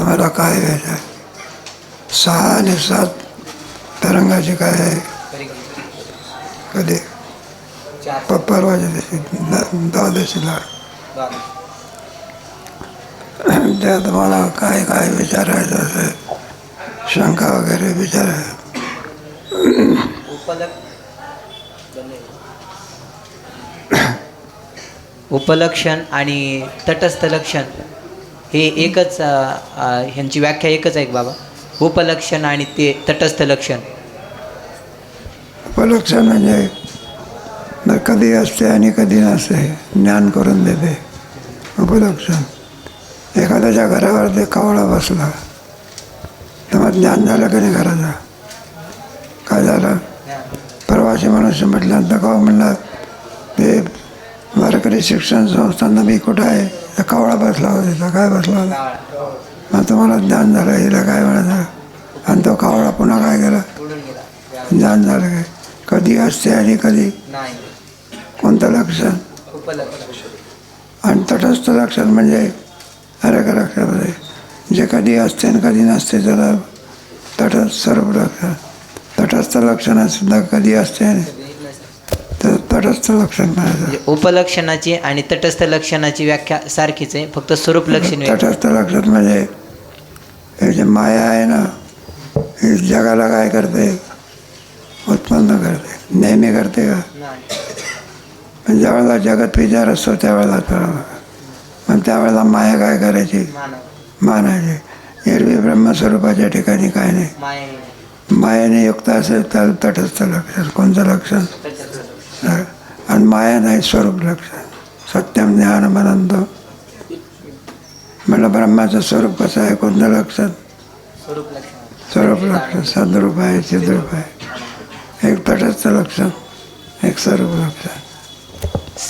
तुम्हाला काय घ्यायचं आहे? सहा आणि सात तरंगाचे काय आहे? कधी? प- परवाच्या दिवशी द- द्वादशीला त्या तुम्हाला काय काय विचारायचं असेल शंका वगैरे विचाराय उपलक्षण आणि तटस्थ लक्षण. हे एकच ह्यांची व्याख्या एकच आहे बाबा. उपलक्षण आणि ते तटस्थ लक्षण. उपलक्षण म्हणजे कधी असते आणि कधी नसते ज्ञान करून देते. उपलक्षण. एखाद्याच्या घरावर ते कावळा बसला तेव्हा ज्ञान झालं की नाही घराचा? काय झालं? प्रवासी मनुष्य म्हटल्यानंतर का म्हणला ते वारकरी शिक्षण संस्थांना मी कुठं आहे? तर कावळा बसला होता तिथं काय बसला होता? मग तुम्हाला ज्ञान झालं हिला काय म्हणायचं? आणि तो कावळा पुन्हा काय केला? ज्ञान झालं काय? कधी असते आणि कधी? कोणतं लक्षण? आणि तटस्थ लक्षण म्हणजे अरे का लक्षामध्ये जे कधी असते आणि कधी नसते त्याला तटस्थ स्वरूप लक्षण. तटस्थ लक्षणात सुद्धा कधी असते आणि तर तटस्थ लक्षण म्हणजे उपलक्षणाची आणि तटस्थ लक्षणाची व्याख्या सारखीच आहे फक्त स्वरूप लक्षण. तटस्थ लक्षण म्हणजे हे जे माया आहे ना ही जगाला काय करते? उत्पन्न करते. नेहमी करते का? पण ज्यावेळेला जगत विचार असतो त्यावेळेला मग त्यावेळेला माया काय करायची? मानायची. एरवी ब्रह्मस्वरूपाच्या ठिकाणी काय नाही. मायाने युक्त असेल तर तटस्थ लक्षण. कोणतं लक्षण. आणि माया नाही स्वरूप लक्षण सत्यम ज्ञान म्हणतो म्हटलं ब्रह्माचं स्वरूप कसं आहे? कोणतं लक्षण स्वरूप लक्षण सद्रूप आहे चिद्रूप आहे. एक तटस्थ लक्षण एक स्वरूप लक्षण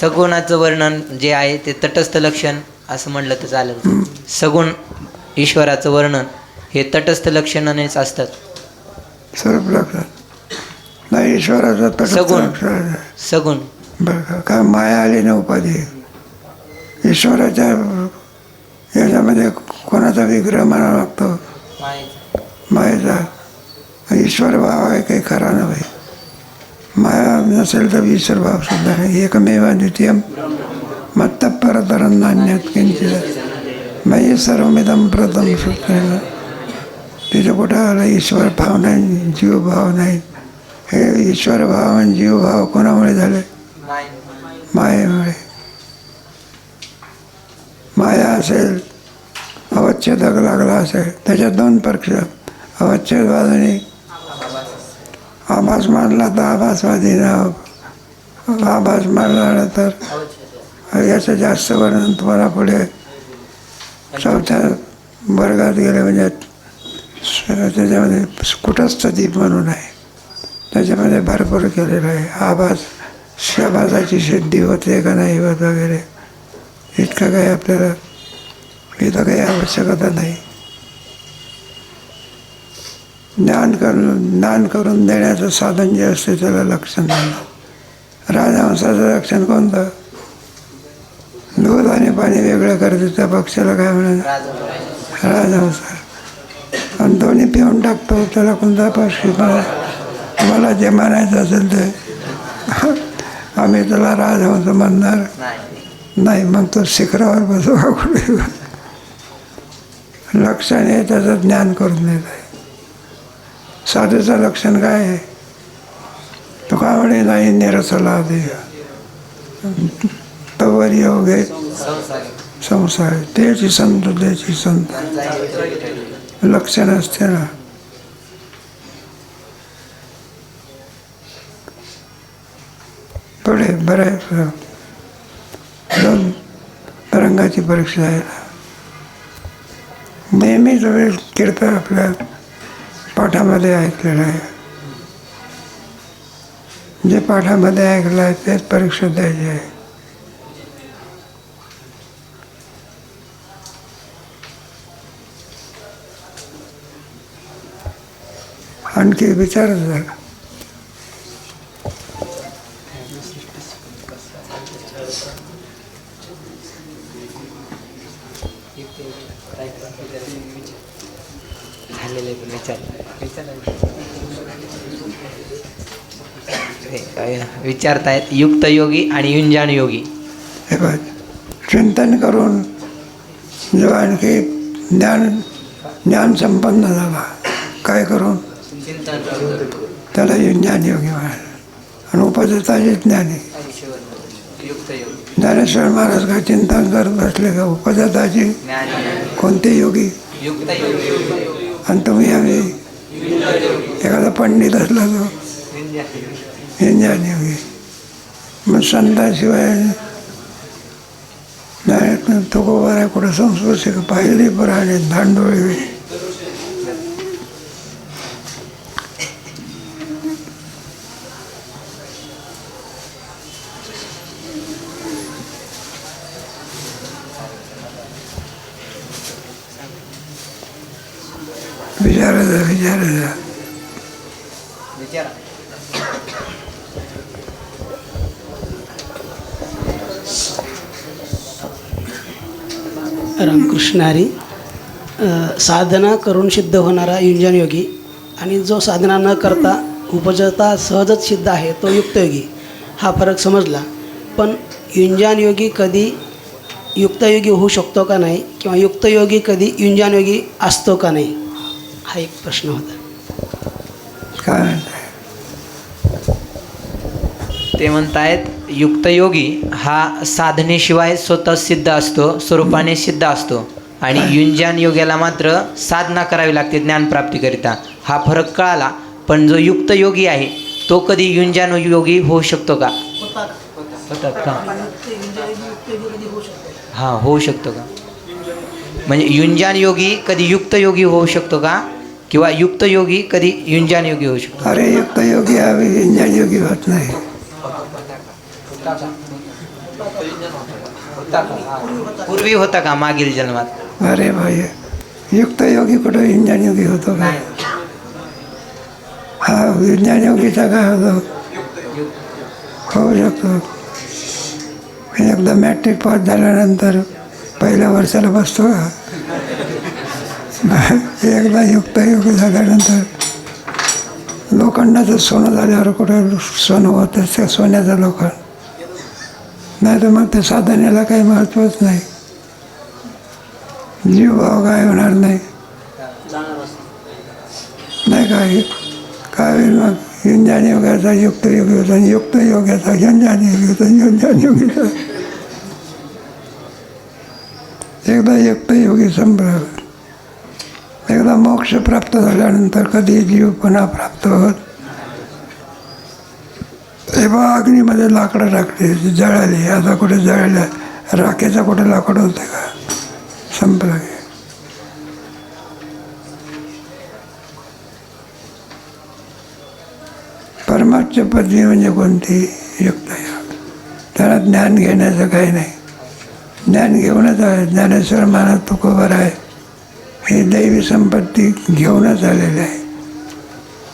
सगुणाचं वर्णन जे आहे ते तटस्थ लक्षण असं म्हणलं तर चालेल. सगुण ईश्वराचं वर्णन हे तटस्थ लक्षणानेच असतात. स्वरूप लक्षण नाही ईश्वराचं सगुण. सगुण. बरं का काय माया आली ना उपाधी. ईश्वराच्या याच्यामध्ये कोणाचा विग्रह म्हणावा लागतो? मायेचा. ईश्वर भाव आहे काही खरा नव्हे. माया नसेल तर ईश्वर भाव सुद्धा नाही. एकमेव द्वितीय. मत्त परतरं नान्यात किंचित मयी सर्वमिदम प्रथम सूत्रेन तिथं कुठं आलं? ईश्वर भाव नाही जीव भाव नाही. हे ईश्वर भाव आणि जीवभाव कोणामुळे झाले? मायेमुळे. माया असेल अवच्छेदक लागला असेल त्याच्यात दोन पक्ष अवच्छेदवादाने आभास मारला तर आभासवादी आभास मारला तर याचं जास्त वर्णन तुम्हाला पुढे चौथ्या वर्गात गेले म्हणजे त्याच्यामध्ये कुटस्थ दीप म्हणून आहे. त्याच्यामध्ये भरपूर केलेलं आहे. आभास शबासाची सिद्धी होते का नाही होत वगैरे. इतकं काही आपल्याला इथं काही आवश्यकता नाही. ज्ञान करून ज्ञान करून देण्याचं साधन जे असते त्याला लक्षण झालं राजहंसाचं लक्षण कोणतं? दूध आणि पाणी वेगळं करते त्या पक्षाला काय म्हणा राजहंस. आणि दोन्ही पिऊन टाकतो त्याला कोणता पक्षी पण तुम्हाला जे म्हणायचं असेल ते. आम्ही त्याला राजहंस म्हणणार. नाही मग तो शिखरावर बसवा कुठे. लक्षण हे त्याचं ज्ञान करून देत आहे. साधूचं लक्षण काय आहे? तो काय म्हणे नाही निरसला दे तवर योगे संसार त्याची संत त्याची संत. लक्षण असते ना. बऱ्याच बरं दोन रंगाची परीक्षा आहे. नेहमी सगळे कीर्तन आपल्या पाठामध्ये ऐकलेलं आहे. जे पाठामध्ये ऐकलं आहे तेच परीक्षा द्यायची आहे. आणखी विचारच झाला हे काय विचारतायत युक्त योगी आणि युंजान योगी. हे बघ चिंतन करून जो आणखी ज्ञान ज्ञान संपन्न झाला काय करून? त्याला ज्ञान योगी म्हणाले. आणि उपदेशाचे ज्ञानी. ज्ञानेश्वर महाराज काय चिंतन करत बसले का? उपदेशाची कोणते योगी? आणि तुम्ही आम्ही एखादा पंडित असला तो ज्ञान योगी. संताशिवाय नाही तो गोबर आहे कुठं संस्कृत शिक पाहिली पुराणे धांडोळी विचारायचा विचारायचा रामकृष्ण हरी साधना करून सिद्ध होणारा युंजन योगी आणि जो साधना न करता उपजता सहजच सिद्ध आहे तो युक्तयोगी हा फरक समजला. पण युंजान योगी कधी युक्तयोगी होऊ शकतो का नाही किंवा युक्तयोगी कधी युंजान योगी असतो का नाही हा एक प्रश्न होता. काय ते म्हणतायत आहेत युक्तयोगी हा साधनेशिवाय स्वतः सिद्ध असतो स्वरूपाने सिद्ध असतो आणि युंजान योग्याला मात्र साधना करावी लागते ज्ञानप्राप्तीकरिता हा फरक कळाला पण जो युक्त योगी आहे तो कधी युंजान योगी होऊ शकतो का? होतात हां होऊ शकतो का? म्हणजे युंजान योगी कधी युक्त योगी होऊ शकतो का? किंवा युक्त योगी कधी युंजान योगी होऊ शकतो? अरे युक्त योगी हवे योगी होत नाही. पूर्वी होता का मागील जन्मात? अरे भाई युक्त योगी कुठं विज्ञान योगी होतो का? हा विज्ञान योगीचा काय होतो. होऊ शकतो. एकदा मॅट्रिक पास झाल्यानंतर पहिल्या वर्षाला बसतो एकदा युक्त योगी झाल्यानंतर लोखंडाचं सोनं झाल्यावर कुठं सोनं होतं त्या सोन्याचं लोखंड. नाही तर मग त्या साधनेला काही महत्त्वच नाही. जीव भाव काय होणार नाही. नाही काय काय होईल मग? युंजान योगाचा युक्त योगी होता आणि युक्त योगाचा युंजान योग होता युंजान योगीचा एकदा युक्त योगी संभ्रम एकदा मोक्ष प्राप्त झाल्यानंतर कधी जीव पुन्हा प्राप्त होत? तेव्हा अग्नीमध्ये लाकडं टाकली जळाली. आता कुठे जळल्या? राखेचा कुठे लाकड होते का? संपलं की पदवी म्हणजे कोणती? युक्त. त्याला ज्ञान घेण्याचं काही नाही. ज्ञान घेऊनच आहे. ज्ञानेश्वर मानस तुकोबर आहे. ही दैवी संपत्ती घेऊनच आलेली आहे.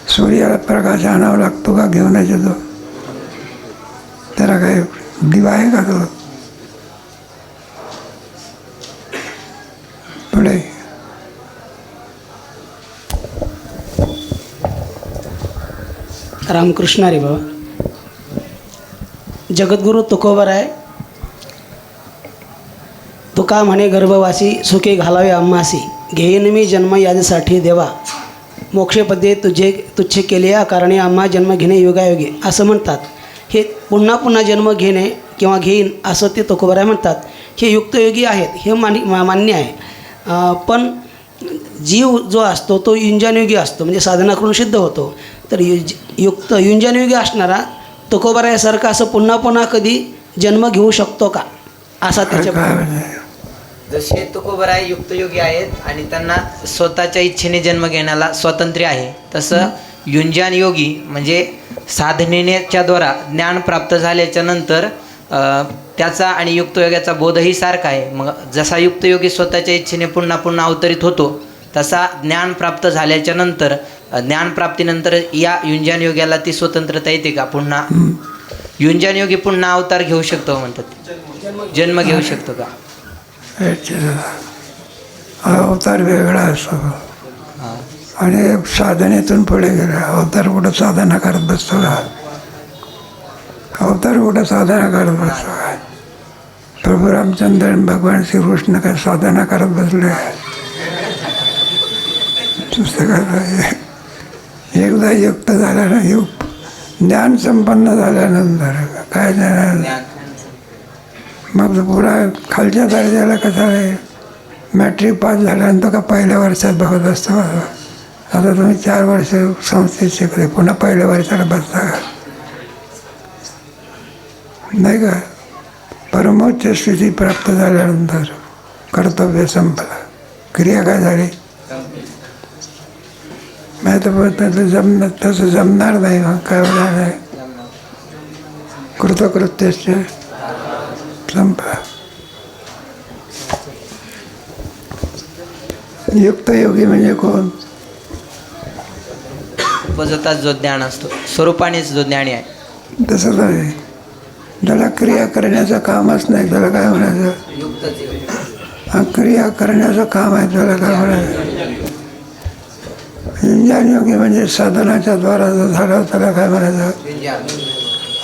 सूर्याला प्रकाश आणावा लागतो का? घेऊनच येतो. त्याला काय दिवा आहे का तो? पुढे रामकृष्ण रे बाबा। जगद्गुरु तुकोबर आहे तुका म्हणे गर्भवासी सुखे घालावे अम्मासी। घेईन मी जन्म यादीसाठी देवा। मोक्षपदे तुझे तुच्छे केले या कारणे आम्हा जन्म घेणे योगायोगी असं म्हणतात. पुन्हा पुन्हा जन्म घेणे किंवा घेईन असं ते तुकोबर आहे म्हणतात. हे युक्तयोगी आहेत हे मानी मा- मान्य आहे. पण जीव जो असतो तो युंजानयोगी असतो म्हणजे साधना करून सिद्ध होतो. तर युज युक्त युंजानयोगी असणारा तुकोबरायासारखा असं पुन्हा पुन्हा कधी जन्म घेऊ शकतो का? असा त्याच्या जसे तुकोबर आहे युक्तयोगी आहेत आणि त्यांना स्वतःच्या इच्छेने जन्म घेण्याला स्वातंत्र्य आहे तसं युंजान योगी म्हणजे साधनेच्या द्वारा ज्ञान प्राप्त झाल्याच्यानंतर त्याचा आणि युक्तयोगाचा बोधही सारखा आहे. मग जसा युक्तयोगी स्वतःच्या इच्छेने पुन्हा पुन्हा अवतरित होतो तसा ज्ञान प्राप्त झाल्याच्यानंतर ज्ञानप्राप्तीनंतर या युंजान योग्याला ती स्वतंत्रता येते का? पुन्हा युंजान योगी पुन्हा अवतार घेऊ शकतो म्हणतात. जन्म घेऊ शकतो का? अवतार वेगळा असतो. आणि साधनेतून पुढे गेला. अवतार कुठं साधना करत बसतो का? अवतार कुठं साधना करत बसतो का? प्रभू रामचंद्र आणि भगवान श्रीकृष्ण काय साधना करत बसले? दुसरं एकदा युक्त झाल्यानं युग ज्ञान संपन्न झाल्यानंतर काय झालं मग पुरा खालच्या दर्जाला कसं आहे? मॅट्रिक पास झाल्यानंतर का पहिल्या वर्षात बघत असतो? आता तुम्ही चार वर्ष संस्थेत शिकले. पुन्हा पहिल्या वर्षाला बसता का? नाही का? परमोच्च स्थिती प्राप्त झाल्यानंतर कर्तव्य संपलं. क्रिया काय झाली? नाही तर त्याचं जमणार, तसं जमणार नाही मग. काय होणार नाही कृतकृत्य संपला. युक्त योगी म्हणजे कोण? उपजताच जो ज्ञान असतो स्वरूपानेच जो ज्ञानी आहे. तसंच आहे. त्याला क्रिया करण्याचं कामच नाही त्याला काय म्हणायचं? हा क्रिया करण्याचं काम आहे त्याला काय म्हणायचं? ज्ञान योगी म्हणजे साधनाच्या द्वारा जो झाला त्याला काय म्हणायचं?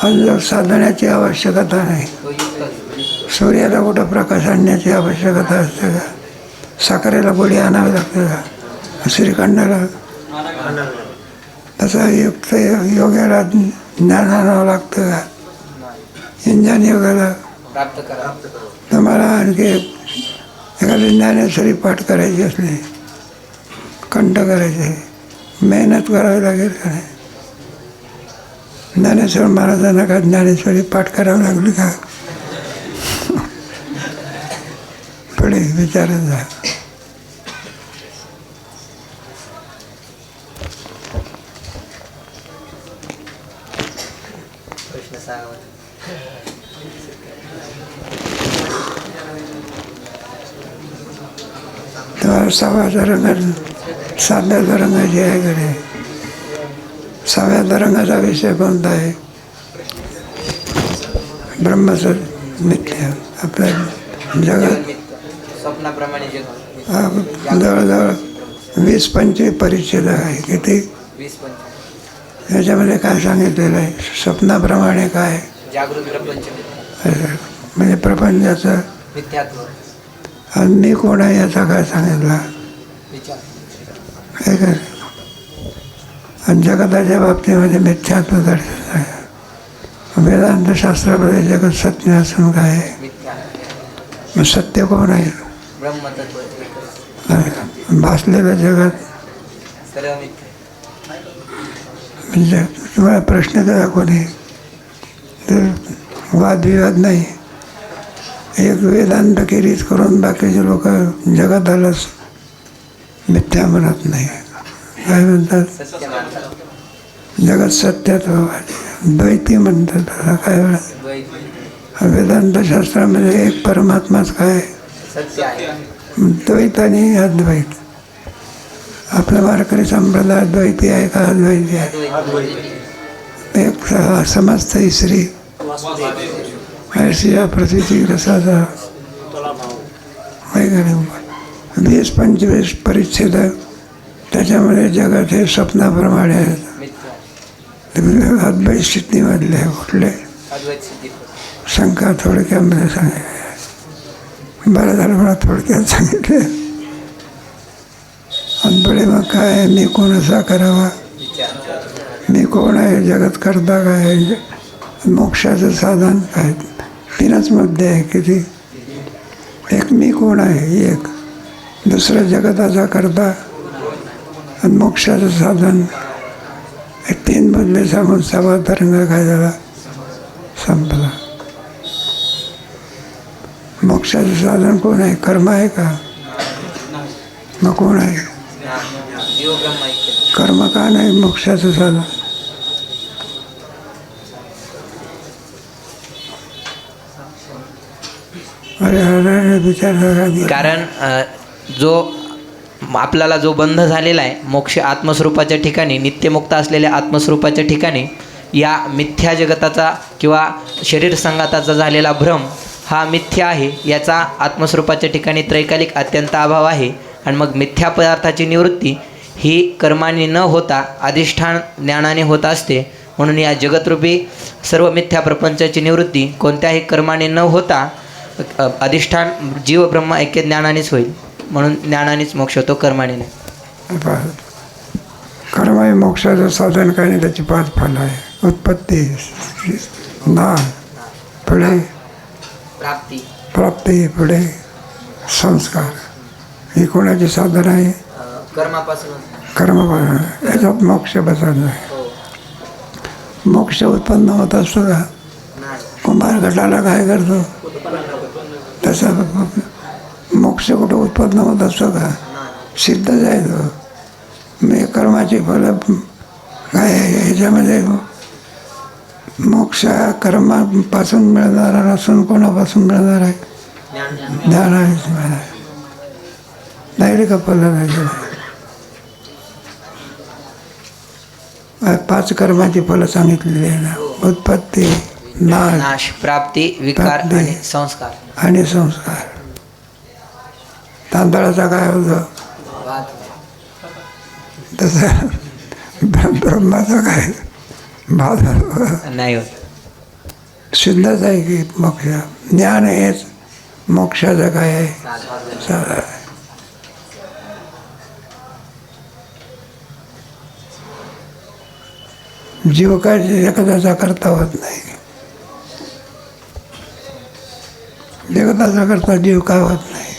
आणि जो साधण्याची आवश्यकता नाही सूर्याला कुठं प्रकाश आणण्याची आवश्यकता असते का? साखरेला गोळी आणावी लागते का? श्रीखंडाला? तसं युक्त योग्याला ज्ञान आणावं लागतं का इंजन योगाला करा। तुम्हाला आणखी एखादी ज्ञानेश्वरी पाठ करायची असली कंठ करायचे मेहनत करावी लागेल का नाही ज्ञानेश्वर महाराजांना का ज्ञानेश्वरी पाठ करावी लागली का पुढे विचारत जा सहाव्या रंगात सातव्या रंगाची आहे कडे सहाव्या रंगाचा विषय कोणता आहे? ब्रह्मसर मिथ्या आपल्या जगात. जवळजवळ वीस पंचवीस परिच्छेद आहे. किती? याच्यामध्ये काय सांगितलेलं आहे? स्वप्नाप्रमाणे काय. म्हणजे प्रपंचाचं आणि मी कोण आहे याचा काय सांगितला? काय काय आणि जगताच्या बाबतीमध्ये मिथ्यात्म दर्शन आहे. वेदांत शास्त्रामध्ये जगत सत्य असून काय? आहे मग सत्य कोण आहे? भासलेलं जगत. म्हणजे तुम्हाला प्रश्न करा कोणी. तर वादविवाद नाही. एक वेदांत केरीज करून बाकीचे लोक जगतालाच मिथ्या म्हणत नाही. काय म्हणतात? जगात सत्यात जगत सत्यात्व द्वैती म्हणतात त्याला काय वेळा वेदांतशास्त्रामध्ये वेदांत शास्त्रामध्ये एक परमात्माच काय? द्वैत आणि अद्वैत. आपला वारकरी संप्रदाय द्वैती आहे का अद्वैती आहे? एक समजतं स्त्री प्रतीची रसाचा वगैरे वीस परिच्छेद त्याच्यामध्ये जगात हे। स्वप्नाप्रमाणे आहेत अद्वैत कुठले शंका थोडक्यामध्ये सांगितले बरं झालं मला थोडक्यात सांगितले पुढे मग काय मी कोण असा करावा मी कोण आहे जगत करता काय? मोक्षाचं साधन काय तीनच मुद्दे आहे किती? एक मी कोण आहे? एक. दुसरं जगताचा करता आणि मोक्षाचं साधन. हे तीन मधले सांगून सभा तरंग काय झाला संपला. मोक्षाचं साधन कोण आहे? कर्म आहे का? मग कोण आहे? कर्म का नाही? मोक्षाचं साधन अरे अरे विचार करा. कारण जो आपल्याला जो बंध झालेला आहे मोक्ष आत्मस्वरूपाच्या ठिकाणी नित्यमुक्त असलेल्या आत्मस्वरूपाच्या ठिकाणी या मिथ्या जगताचा किंवा शरीर संघाताचा झालेला भ्रम हा मिथ्या आहे याचा आत्मस्वरूपाच्या ठिकाणी त्रैकालिक अत्यंत अभाव आहे. आणि मग मिथ्या पदार्थाची निवृत्ती ही कर्माने न होता अधिष्ठान ज्ञानाने होत असते. म्हणून या जगतरूपी सर्व मिथ्या प्रपंचाची निवृत्ती कोणत्याही कर्माने न होता अधिष्ठान जीव ब्रह्म ऐक्य ज्ञानानेच होईल. म्हणून ज्ञानानेच मोक्ष होतो कर्माने नाही. कर्म हे मोक्षाचं साधन काही नाही त्याची पाच फल आहे. उत्पत्ती ना पुढे प्राप्ती. प्राप्ती पुढे संस्कार. ही कोणाची साधन आहे? कर्मापासून. कर्म याच्यात मोक्ष बसत नाही मोक्ष उत्पन्न होत असतो का? कुंभार गटाला काय करतो? तसं मोक्ष कुठं उत्पन्न होत असतो का? सिद्ध आहे तो मी कर्माची फलं काय आहे? ह्याच्यामध्ये मोक्ष कर्मापासून मिळणारा नसून कोणापासून मिळणार आहे? ज्ञान आहे. डायरेक्ट का फलं पाच कर्माची फलं सांगितलेली आहे ना. उत्पत्ती नाश नाश प्राप्ती विकार प्राप्ती. आणि संस्कार. आणि संस्कार. तांदळाचा काय होतं? तसं ब्र- ब्रह्माचं काय? भात नाही होत. सिद्धच आहे की मोक्ष? ज्ञान हेच. मोक्षाचं काय आहे? साधन. आहे. जीव काय जगताचा करता होत नाही. जगताचा करता जीव काय होत नाही.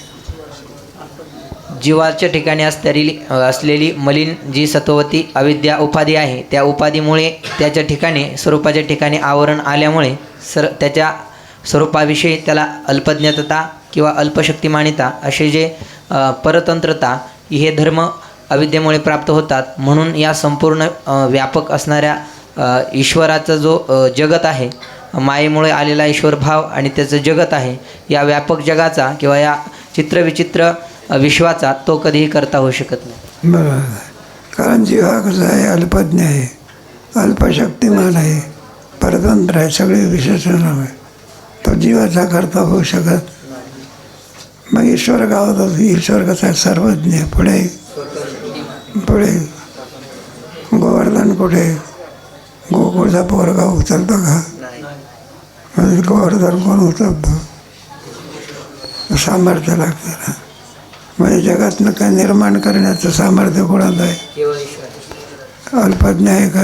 जीवाच्या ठिकाणी असलेली असलेली मलिन जी सत्ववती अविद्या उपाधी आहे त्या उपाधीमुळे त्याच्या ठिकाणी स्वरूपाच्या ठिकाणी आवरण आल्यामुळे सर त्याच्या स्वरूपाविषयी त्याला अल्पज्ञतता किंवा अल्पशक्तिमानिता असे जे परतंत्रता हे धर्म अविद्येमुळे प्राप्त होतात. म्हणून या संपूर्ण व्यापक असणाऱ्या ईश्वराचा जो जगत आहे मायेमुळे आलेला ईश्वर भाव आणि त्याचं जगत आहे या व्यापक जगाचा किंवा या चित्रविचित्र विश्वाचा तो कधीही करता होऊ शकत नाही. बरोबर. कारण जीव हा कसा आहे? अल्पज्ञ आहे. अल्पशक्तिमान आहे. परतंत्र आहे. सगळे विशेषण आहे. तो जीवाचा करता होऊ शकत मग ईश्वर का ईश्वर कसा आहे? सर्वज्ञ पुढे? पुढे? गोवर्धन कुठे? गोकुळचा पोरगा उचलतो का? म्हणजे गोवर्धन कोण उचलतो सामर्थ्य लागतं ना. म्हणजे जगातनं काय निर्माण करण्याचं सामर्थ्य कोणाचं आहे? अल्पज्ञ आहे का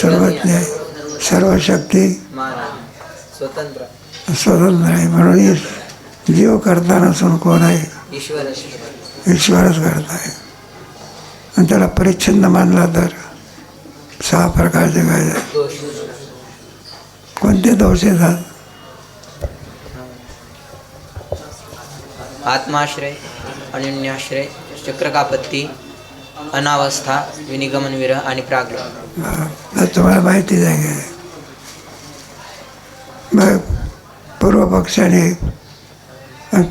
सर्वज्ञ आहे सर्व शक्ती स्वतंत्र स्वतंत्र आहे. म्हणून जीव करता नसून कोण आहे? ईश्वरच करत आहे आणि त्याला परिच्छिन्न मानला तर सहा प्रकारचे काय कोणते दोष येतात? आत्माश्रय अनन्याश्रय चक्रकापत्ती अनावस्था विनिगमन विरह आणि प्राग्रह तुम्हाला माहितीच आहे. काय मग पूर्व पक्षाने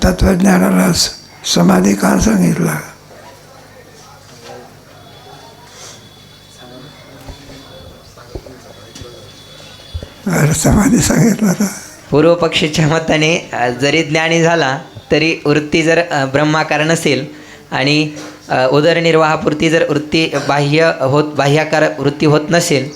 तत्त्वज्ञानाला समाधी का सांगितला? अरे समाधी सांगितलं पूर्व पक्षीच्या मताने जरी ज्ञानी झाला तरी वृत्ती जर ब्रह्माकार नसेल आणि उदरनिर्वाहापुरती जर वृत्ती बाह्य होत बाह्याकार वृत्ती होत नसेल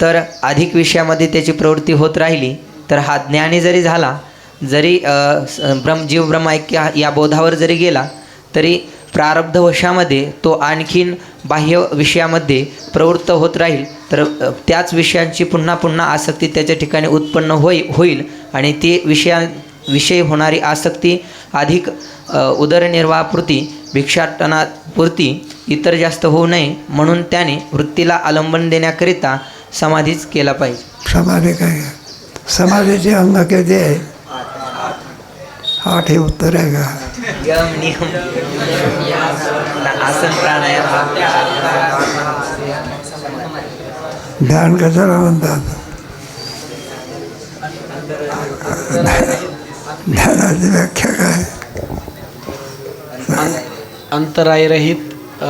तर अधिक विषयामध्ये त्याची प्रवृत्ती होत राहिली तर हा ज्ञानी जरी झाला जरी ब्रह्म जीव ब्रह्म ऐक्य या बोधावर जरी गेला तरी प्रारब्धवशामध्ये तो आणखीन बाह्य विषयामध्ये प्रवृत्त होत राहील. तर त्याच विषयांची पुन्हा पुन्हा आसक्ती त्याच्या ठिकाणी उत्पन्न होई होईल आणि ती विषया विषयी होणारी आसक्ती अधिक उदरनिर्वाहापुरती भिक्षाटनापुरती इतर जास्त होऊ नये म्हणून त्याने वृत्तीला आलंबन देण्याकरिता समाधीच केला पाहिजे. समाधी काय? समाधीचे अंग किती आहे आठ हे उत्तर आहे का? यम नियम आसन प्राणायाम ध्यान कशाला म्हणतात? ध्यानाची व्याख्या काय? अंतरायरहित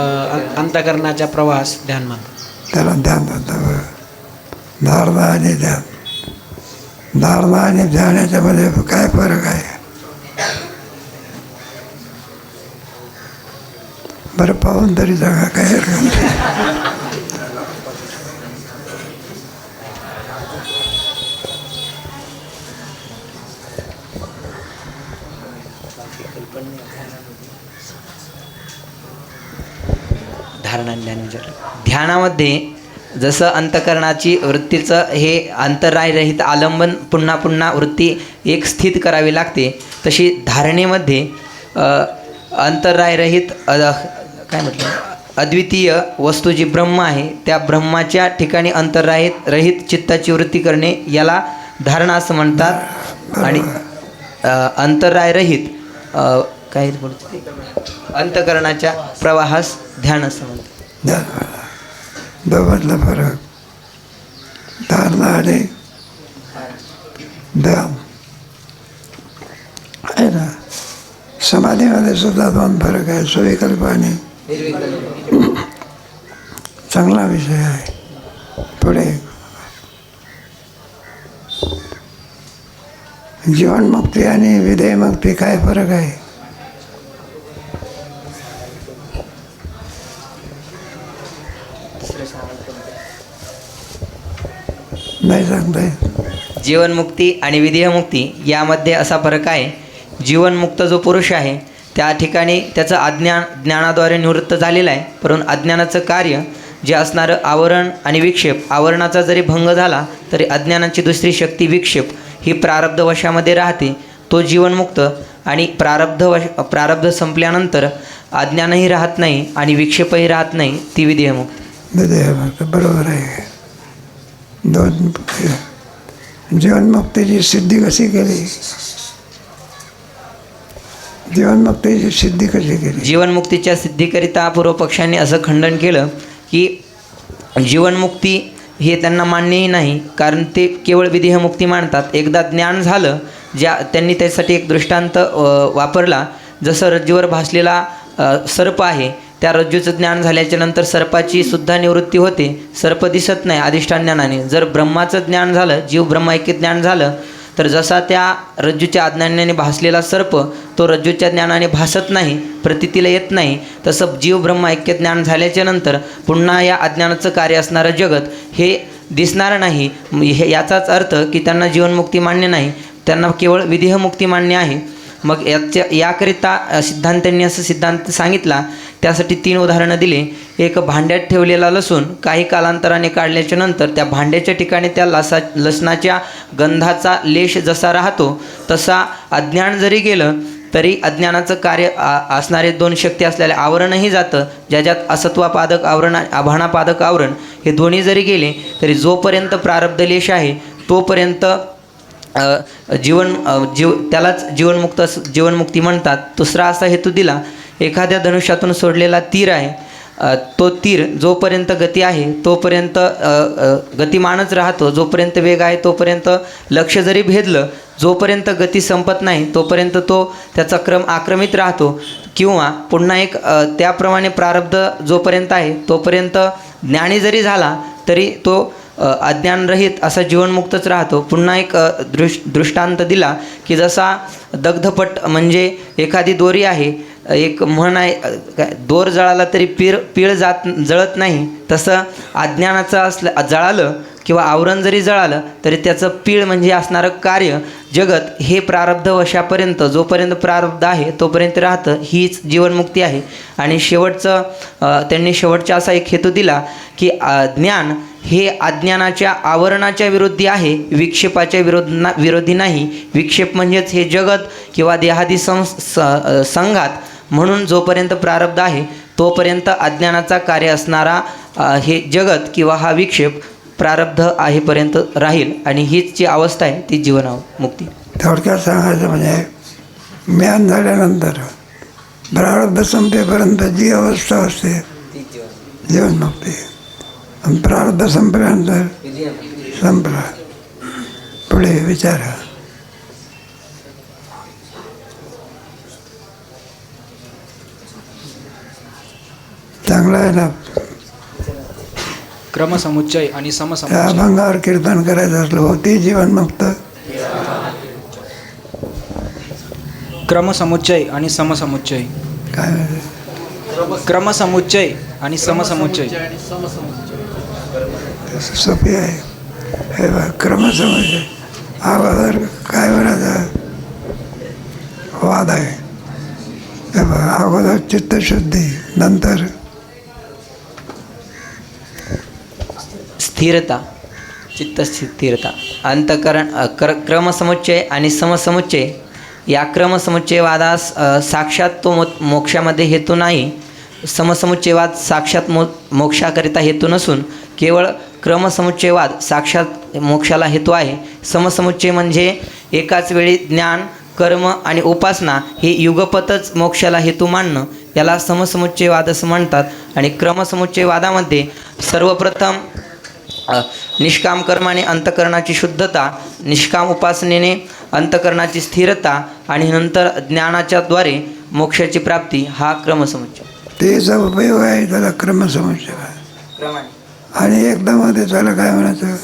अंतकरणाच्या प्रवास ध्यान म्हणतात. त्याला ध्यान म्हणतात धारणा आणि ध्यान. धारणा आणि ध्यान याच्यामध्ये काय फरक आहे? पर para onde जागा काय धारणा ज्ञान ध्यानामध्ये जसं अंतकरणाची वृत्तीचं हे अंतरायरहित आलंबन पुन्हा पुन्हा वृत्ती एक स्थित करावी लागते तशी धारणेमध्ये अंतरायरहित काय म्हटलं? अद्वितीय वस्तू जी ब्रह्म आहे त्या ब्रह्माच्या ठिकाणी अंतराहित रहित चित्ताची वृत्ती करणे याला धारणा असं म्हणतात. आणि अंतरायरहित काय? अंतकरणाच्या प्रवाहास ध्यान असं म्हणतात. दोघातला फरक. धारणा आणि ध्यान. आहे ना? समाधीमध्ये सुद्धा दोन फरक आहे सुविकल्प आणि चांगला विषय आहे. पुढे. जीवनमुक्ती आणि विधेयमुक्ती काय फरक आहे? नाही सांगताय. जीवनमुक्ती आणि विधेयमुक्ती यामध्ये असा फरक आहे. जीवनमुक्त जो पुरुष आहे त्या ठिकाणी त्याचं अज्ञान ज्ञानाद्वारे निवृत्त झालेलं आहे. परंतु अज्ञानाचं कार्य जे असणारं आवरण आणि विक्षेप आवरणाचा जरी भंग झाला तरी अज्ञानाची दुसरी शक्ती विक्षेप. ही प्रारब्ध वशामध्ये राहते. तो जीवनमुक्त आणि प्रारब्ध वश प्रारब्ध संपल्यानंतर अज्ञानही राहत नाही आणि विक्षेपही राहत नाही. ती विदेहमुक्त बरोबर आहे. दोन जीवनमुक्तीची सिद्धी कशी केली? जीवनमुक्तीची सिद्धी कशी केली? जीवनमुक्तीच्या सिद्धीकरिता पूर्वपक्षांनी असं खंडन केलं की जीवनमुक्ती हे त्यांना मान्यही नाही कारण ते केवळ विदेहमुक्ती मानतात. एकदा ज्ञान झालं ज्या त्यांनी त्यासाठी एक दृष्टांत वापरला. जसं रज्जूवर भासलेला सर्प आहे त्या रज्जूचं ज्ञान झाल्याच्यानंतर सर्पाची सुद्धा निवृत्ती होते. सर्प दिसत नाही अधिष्ठान ज्ञानाने. जर ब्रह्माचं ज्ञान झालं जीव ब्रह्मैक्य ज्ञान झालं तर जसा त्या रज्जूच्या अज्ञानाने भासलेला सर्प तो रज्जूच्या ज्ञानाने भासत नाही प्रतितीला येत नाही तसं जीव ब्रह्म ऐक्य ज्ञान झाल्याच्यानंतर पुन्हा या अज्ञानाचं कार्य असणारं जगत हे दिसणार नाही. हे याचाच अर्थ की त्यांना जीवनमुक्ती मान्य नाही. त्यांना केवळ विदेहमुक्ती मान्य आहे. मग याच्या याकरिता सिद्धांतांनी असं सिद्धांत सांगितला त्यासाठी तीन उदाहरणं दिले. एक भांड्यात ठेवलेला लसूण काही कालांतराने काढल्याच्या नंतर त्या भांड्याच्या ठिकाणी त्या लसा लसणाच्या गंधाचा लेश जसा राहतो तसा अज्ञान जरी गेलं तरी अज्ञानाचं कार्य आ- असणारे दोन शक्ती असलेले आवरणही जातं ज्याच्यात असत्वापादक आवरण आभाणापादक आवरण हे दोन्ही जरी गेले तरी जोपर्यंत प्रारब्ध लेश आहे तोपर्यंत जीवन जीव त्यालाच जीवनमुक्त असं जीवनमुक्ती म्हणतात. दुसरा असा हेतू दिला एखाद्या धनुष्यातून सोडलेला तीर आहे. तो तीर जोपर्यंत गती आहे तोपर्यंत गतिमानच राहतो. जोपर्यंत वेग आहे तोपर्यंत लक्ष जरी भेदलं जोपर्यंत गती संपत नाही तोपर्यंत तो त्याचा क्रम आक्रमित राहतो. किंवा पुन्हा एक त्याप्रमाणे प्रारब्ध जोपर्यंत आहे तोपर्यंत ज्ञानी जरी झाला तरी तो अज्ञानरहित असा जीवनमुक्तच राहतो. पुन्हा एक दृश दृष्टांत दिला की जसा दग्धपट म्हणजे एखादी दोरी आहे एक म्हण आहे काय दोर जळाला तरी पीर पीळ जात जळत नाही. तसं अज्ञानाचं असलं जळालं किंवा आवरण जरी जळालं तरी त्याचं पीळ म्हणजे असणारं कार्य जगत हे प्रारब्ध वशापर्यंत जोपर्यंत प्रारब्ध आहे तोपर्यंत राहतं हीच जीवनमुक्ती आहे. आणि शेवटचं त्यांनी शेवटचा असा एक हेतू दिला की ज्ञान हे अज्ञानाच्या आवरणाच्या विरोधी आहे विक्षेपाच्या विरोध विरोधी नाही. विक्षेप म्हणजेच हे जगत किंवा देहादी सं स- अ, संघात. म्हणून जोपर्यंत प्रारब्ध आहे तोपर्यंत अज्ञानाचा कार्य असणारा हे जगत किंवा हा विक्षेप प्रारब्ध आहेपर्यंत राहील. आणि हीच जी अवस्था आहे ती जीवना मुक्ती थोडक्यात सांगायचं म्हणजे ज्ञान झाल्यानंतर प्रारब्ध संपेपर्यंत जी अवस्था असते जीवनमुक्ती. प्रारब्ध संपल्यानंतर संपला पुढे विचारा चांगला आहे ना क्रमसमुच्चय आणि त्या समसमुच्चय अभंगावर कीर्तन करायचं असलं होती जीवनमुक्त क्रमसमुच्चय आणि समसमुच्चय काय? क्रमसमुच्चय आणि समसमुच्चय सोपी आहे. हे बघ क्रमसमज अगोदर काय म्हणायचा? वाद आहे. हे बघा, अगोदर चित्तशुद्धी नंतर स्थिरता चित्तस्थिरता अंतकरण क्र क्रमसमुच्चय आणि समसमुच्चय. या क्रमसमुच्चयवादास साक्षात तो मो मोक्षामध्ये हेतू नाही. समसमुच्चयवाद साक्षात मो मोक्षाकरिता हेतू नसून केवळ क्रमसमुच्चयवाद साक्षात मोक्षाला हेतू आहे. समसमुच्चय म्हणजे एकाच वेळी ज्ञान कर्म आणि उपासना हे युगपतच मोक्षाला हेतू मानणं. याला समसमुच्चयवाद असं म्हणतात आणि क्रमसमुच्चयवादामध्ये सर्वप्रथम निष्काम कर्माने अंतकरणाची शुद्धता निष्काम उपासनेने अंतकरणाची स्थिरता आणि नंतर ज्ञानाच्या द्वारे मोक्षाची प्राप्ती हा क्रमसमुच्चय. तेचा उपयोग आहे त्याला क्रमसमुच्चय. क्रमाने. आणि एकदम झालं काय म्हणायचं?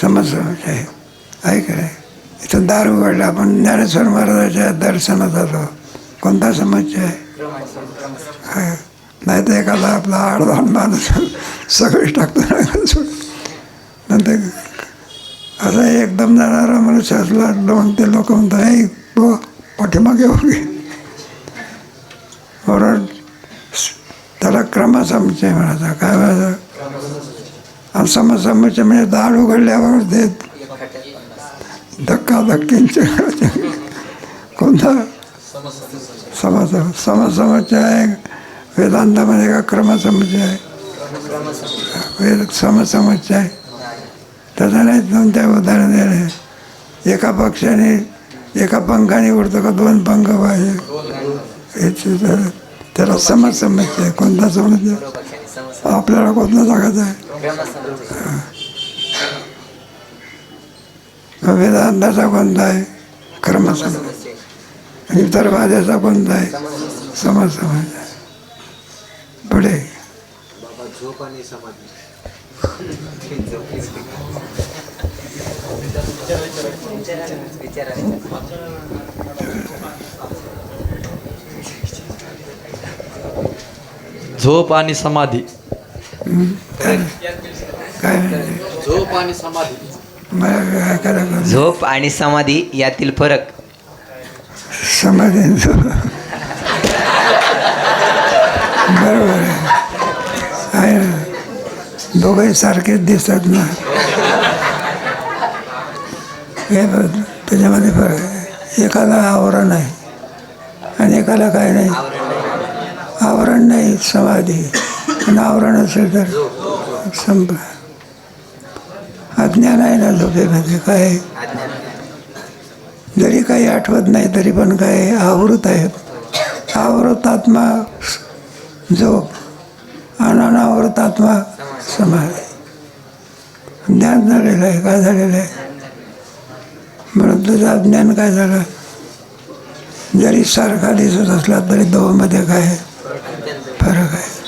समसमुच्चय आहे. आहे इथं दार उघडलं. आपण ज्ञानेश्वर महाराजाच्या दर्शनात आलो. कोणता समज आहे? नाही तर एखादा आपला आडदान माणूस सगळेच टाकतो नंतर असं एकदम जाणारा मनुष्य असला दोन ते लोक म्हणतात "ऐ, बुवा, पाठीमागे हो उभी बरोबर त्याला क्रमसमुच्चय म्हणायचा. काय म्हणायचं? आणि समसमुच्चय म्हणजे दाढ उघडल्यावर ते धक्काधक्कींचे कोणता? समज समसमुच्चय आहे वेदांतामध्ये का क्रमसमुच्चय आहे? वेद समसमुच्चय आहे. त्याचा नाही दोन त्या उदाहरण दिले एका पक्षाने एका पंखाने उडतो का दोन पंख पाहिजे याची तर- त्याला समज समजते कोणता समज आपल्याला कोणता सांगत आहे? वेदांताचा कोणता आहे क्रमसमज इतर वाद्याचा कोणता आहे समाज समज पुढे. झोप आणि समाधी. झोप आणि समाधी. झोप आणि समाधी यातील फरक. समाधींचं. बरोबर आहे. दोघंही सारखेच दिसतात ना? हे त्याच्यामध्ये फरक आहे. एकाला आवरण आहे आणि एकाला काय नाही. आवरण नाही समाधी पण आवरण असेल तर संप अज्ञान आहे ना झोपेमध्ये काय? जरी काही आठवत नाही तरी पण काय? आवृत आहेत आवृत आत्मा झोप अनावृत आत्मा समाधी. ज्ञान झालेलं आहे काय झालेलं आहे? म्हणून तुझं अज्ञान काय झालं? जरी सारखा दिसत असला तरी दोमध्ये काय? आहे? फरक आहे संपलं